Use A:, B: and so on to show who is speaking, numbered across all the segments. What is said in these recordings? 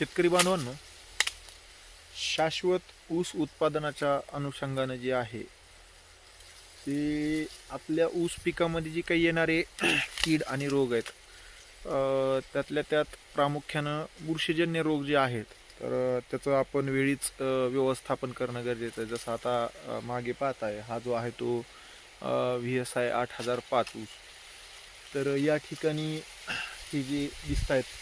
A: शेतकरी बांधवांनो शाश्वत ऊस उत्पादनाच्या अनुषंगानं जे आहे ते आपल्या ऊस पिकामध्ये जे काही येणारे कीड आणि रोग आहेत त्यातल्या त्यात प्रामुख्यानं बुरशीजन्य रोग जे आहेत तर त्याचं आपण वेळीच व्यवस्थापन करणं गरजेचं आहे. जसं आता मागे पाहत आहे हा जो आहे तो व्ही एस आय आठ हजार पाच ऊस. तर या ठिकाणी हे जे दिसत आहेत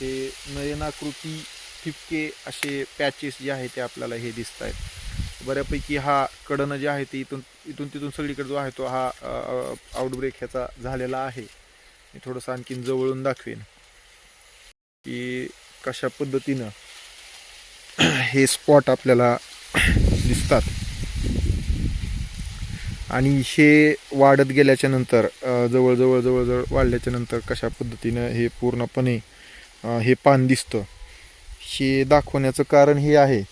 A: हे नयनाकृती ठिपके असे पॅचेस जे आहे ते आपल्याला हे दिसत आहेत बऱ्यापैकी हा कडनं जे आहे ते इथून इथून तिथून सगळीकडे जो आहे तो हा आउटब्रेक ह्याचा झालेला आहे. मी थोडंसं आणखीन जवळून दाखवेन की कशा पद्धतीनं हे स्पॉट आपल्याला दिसतात. आणि हे वाढत गेल्याच्यानंतर जवळजवळ जवळजवळ वाढल्याच्या नंतर कशा पद्धतीनं हे पूर्णपणे हे पान दिसतं. हे दाखवण्याचं कारण हे आहे.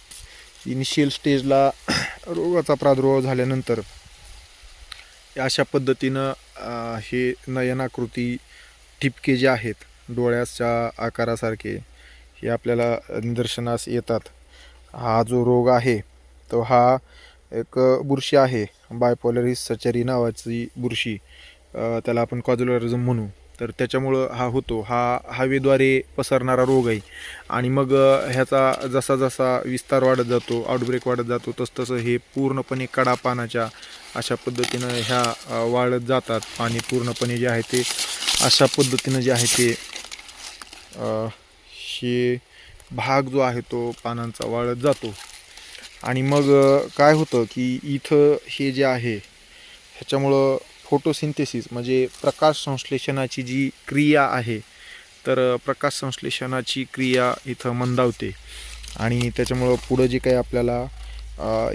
A: इनिशियल स्टेजला रोगाचा प्रादुर्भाव झाल्यानंतर अशा पद्धतीनं हे नयनाकृती ठिपके जे आहेत डोळ्याच्या आकारासारखे हे आपल्याला निदर्शनास येतात. हा जो रोग आहे तो हा एक बुरशी आहे. बायपोलरिस सचरी नावाची बुरशी. त्याला आपण कॉज्युलरिझम म्हणू. तर त्याच्यामुळं हा होतो. हा हवेद्वारे पसरणारा रोग आहे. आणि मग ह्याचा जसा जसा विस्तार वाढत जातो आउटब्रेक वाढत जातो तसतसं हे पूर्णपणे कडा पानाच्या अशा पद्धतीनं ह्या वाढत जातात. पाणी पूर्णपणे जे आहे ते अशा पद्धतीनं जे आहे ते हे भाग जो आहे तो पानांचा वाढत जातो. आणि मग काय होतं की इथं हे जे आहे ह्याच्यामुळं फोटोसिंथेसिस म्हणजे प्रकाश संश्लेषणाची जी क्रिया आहे तर प्रकाश संश्लेषणाची क्रिया इथं मंदावते. आणि त्याच्यामुळं पुढं जे काही आपल्याला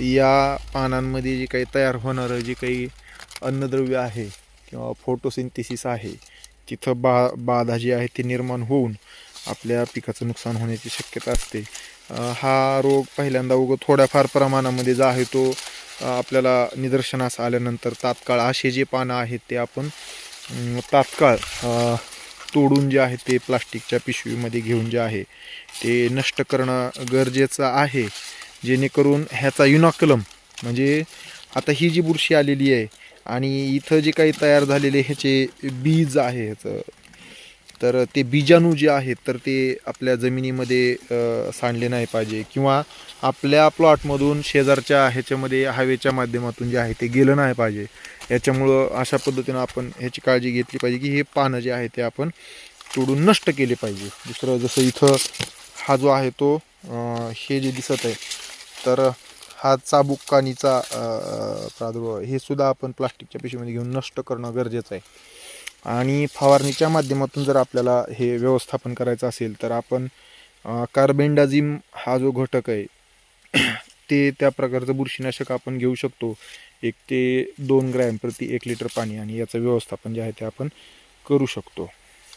A: या पानांमध्ये जे काही तयार होणारं जे काही अन्नद्रव्य आहे किंवा फोटोसिंथेसिस आहे तिथं बा बाधा जी आहे ती निर्माण होऊन आपल्या पिकाचं नुकसान होण्याची शक्यता असते. हा रोग पहिल्यांदा उगं थोड्याफार प्रमाणामध्ये जो आहे तो आपल्याला निदर्शनास आल्यानंतर तात्काळ असे जे पानं आहेत ते आपण तात्काळ तोडून जे आहे ते प्लास्टिकच्या पिशवीमध्ये घेऊन जे आहे ते नष्ट करणं गरजेचं आहे. जेणेकरून ह्याचा युनॉकलम म्हणजे आता ही जी बुरशी आलेली आहे आणि इथं जे काही तयार झालेले ह्याचे बीज आहे ह्याचं तर ते बीजाणू जे आहेत तर ते आपल्या जमिनीमध्ये सांडले नाही पाहिजे किंवा आपल्या प्लॉटमधून शेजारच्या ह्याच्यामध्ये हवेच्या माध्यमातून जे आहे ते गेलं नाही पाहिजे. याच्यामुळं अशा पद्धतीनं आपण ह्याची काळजी घेतली पाहिजे की हे पानं जे आहे ते आपण तोडून नष्ट केले पाहिजे. दुसरं जसं इथं हा जो आहे तो हे जे दिसत आहे तर हा चाबुकानीचा प्रादुर्भाव हे सुद्धा आपण प्लास्टिकच्या पिशवीमध्ये घेऊन नष्ट करणं गरजेचं आहे. आणि फवारणीच्या माध्यमातून जर आपल्याला हे व्यवस्थापन करायचं असेल तर आपण कार्बेंडाझिम हा जो घटक आहे ते त्या प्रकारचं बुरशीनाशक आपण घेऊ शकतो. एक ते दोन ग्रॅम प्रति एक लिटर पाणी आणि याचं व्यवस्थापन जे आहे ते आपण करू शकतो.